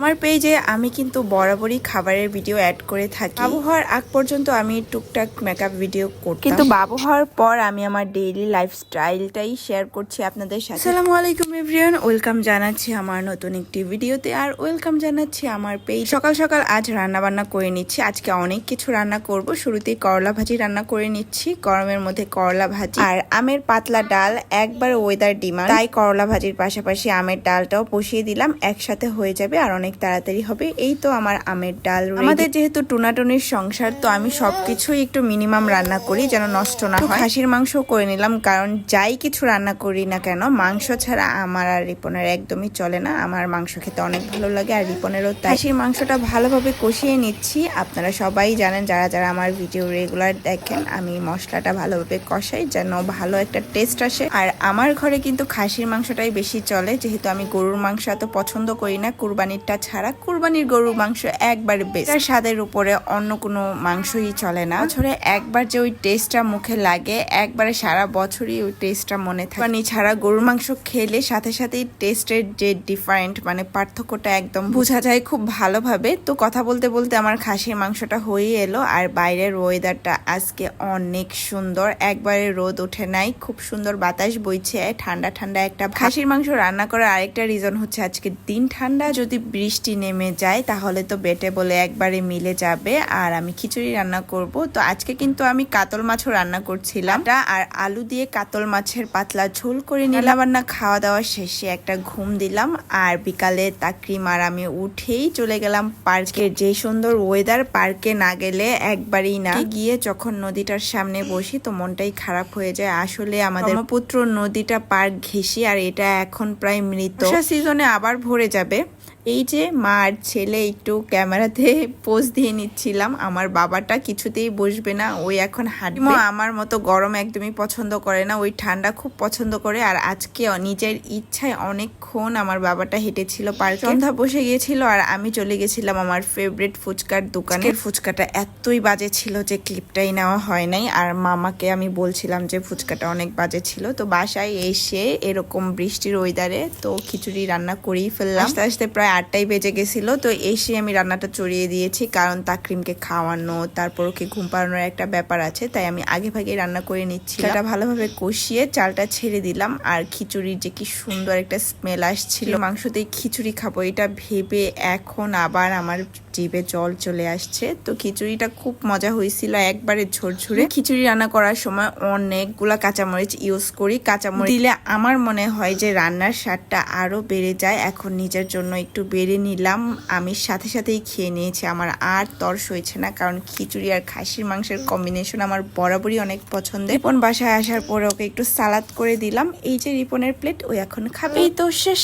আমার পেজে আমি কিন্তু বরাবরই খাবারের ভিডিও অ্যাড করে থাকি। বাবু হওয়ার আগ পর্যন্ত আমি টুকটাক মেকআপ ভিডিও করতাম। কিন্তু বাবু হওয়ার পর আমি আমার ডেইলি লাইফস্টাইলটাই শেয়ার করছি আপনাদের সাথে। আসসালামু আলাইকুম এভরিওয়ান ওয়েলকাম জানাচ্ছি আমার নতুন একটি ভিডিওতে আর ওয়েলকাম জানাচ্ছি আমার পেজ সকাল সকাল আজ রান্না বান্না করে নিচ্ছি। আজকে অনেক কিছু রান্না করব। শুরুতেই করলা ভাজি রান্না করে নিচ্ছি। গরমের মধ্যে করলা ভাজি আর আমের পাতলা ডাল একবার ওয়েদার ডিমান্ড তাই করলা ভাজির পাশাপাশি আমের ডালটাও বসিয়ে দিলাম। একসাথে হয়ে যাবে আর অনেক তাড়াতাড়ি হবে। এই তো আমার আমের ডাল আমাদের যেহেতু টুনাটুনির সংসার তো আমি সবকিছুই একটু মিনিমাম রান্না করি যেন নষ্ট না হয়। খাসির মাংস করে নিলাম কারণ যাই কিছু রান্না করি না কেন মাংস ছাড়া আমার আর রিপনের একদমই চলে না। আমার মাংস খেতে অনেক ভালো লাগে আর রিপনেরও তাই। খাসির মাংসটা ভালোভাবে কষিয়ে নিচ্ছি। আপনারা সবাই জানেন যারা যারা আমার ভিডিও রেগুলার দেখেন আমি মশলাটা ভালোভাবে কষাই যেন ভালো একটা টেস্ট আসে। আর আমার ঘরে কিন্তু খাসির মাংসটাই বেশি চলে যেহেতু আমি গরুর মাংস এত পছন্দ করি না কুরবানিরটা ছাড়া কুরবানির গরুর মাংস একবারে বেস্ট স্বাদের উপরে অন্য কোনো মাংসই চলে না। বছরে একবার যে ওই টেস্টটা মুখে লাগে, একবারে সারা বছরই ওই টেস্টটা মনে থাকে। কুরবানি ছাড়া গরুর মাংস খেলে সাথে সাথেই টেস্টের যে ডিফারেন্ট মানে পার্থক্যটা একদম বোঝা যায় খুব ভালোভাবে। তো কথা বলতে বলতে আমার খাসির মাংসটা হয়ে এলো, আর বাইরের ওয়েদারটা আজকে অনেক সুন্দর। একবারে রোদ ওঠে নাই, খুব সুন্দর বাতাস বইছে, ঠান্ডা ঠান্ডা একটা। খাসির মাংস রান্না করার আরেকটা রিজন হচ্ছে আজকে দিন ঠান্ডা। যদি বৃষ্টি নেমে যায়, তাহলে তো বেটে বলে একবারে মিলে যাবে। আর আমি খিচুড়ি রান্না করব। তো আজকে কিন্তু আমি কাতল মাছও রান্না করছিলাম। আর আলু দিয়ে কাতল মাছের পাতলা ঝোল করে নিলাম। রান্না খাওয়া দাওয়া শেষে একটা ঘুম দিলাম। আর বিকালে তাকরিম আর আমি উঠেই চলে গেলাম পার্কে। যে সুন্দর ওয়েদার পার্কে না গেলে একবারই না। গিয়ে যখন নদীটার সামনে বসি তো মনটাই খারাপ হয়ে যায়। আসলে আমাদের পুত্র নদীটা পার্ক ঘেঁষি আর এটা এখন প্রায় মৃত। সিজনে আবার ভরে যাবে। এই যে মা আর ছেলে একটু ক্যামেরাতে পোজ দিয়ে নিচ্ছিলাম আমার বাবাটা কিছুতেই বসবে না ওই এখন হাঁটবে। আমার মতো গরম একদমই পছন্দ করে না ওই ঠান্ডা খুব পছন্দ করে আর আজকে নিজের ইচ্ছায় অনেকক্ষণ আমার বাবাটা হেঁটেছিল পার্কে সন্ধ্যা বসে গিয়েছিল আর আমি চলে গেছিলাম আমার ফেভারিট ফুচকার দোকানে। ফুচকাটা এতই বাজে ছিল যে ক্লিপটাই নেওয়া হয় নাই আর মামাকে আমি বলছিলাম যে ফুচকাটা অনেক বাজে ছিল। তো বাসায় এসে এরকম বৃষ্টির ওয়েদারে তো খিচুড়ি রান্না করেই ফেললাম। আস্তে আস্তে প্রায় আটটাই বেজে গেছিল তো এসে আমি রান্নাটা চড়িয়ে দিয়েছি কারণ তাকরিমকে খাওয়ানো তারপর ওকে ঘুম পাড়ানোর একটা ব্যাপার আছে তাই আমি আগে ভাগে রান্না করে নিচ্ছি। এটা ভালোভাবে কষিয়ে চালটা ছেড়ে দিলাম আর খিচুড়ির যে কি সুন্দর একটা স্মেল আসছিল। মাংসতেই খিচুড়ি খাব এটা ভেবে এখন আবার আমার জিভে জল চলে আসছে। তো খিচুড়িটা খুব মজা হয়েছিল একবারে ঝরঝরে। খিচুড়ি রান্না করার সময় অনেকগুলা কাঁচামরিচ ইউজ করি। কাঁচামরিচ দিলে আমার মনে হয় যে রান্নার স্বাদটা আরও বেড়ে যায়। এখন নিজের জন্য একটু বেড়ে নিলাম। আমি সাথে সাথেই খেয়ে নিয়েছি। আমার আর তর্স হয়েছে না, কারণ খিচুড়ি আর খাসির মাংসের কম্বিনেশন আমার বরাবরই অনেক পছন্দের। রিপন বাসায় আসার পরে ওকে একটু সালাদ করে দিলাম। এই যে রিপনের প্লেট ও এখন খাবে। এই তো শেষ।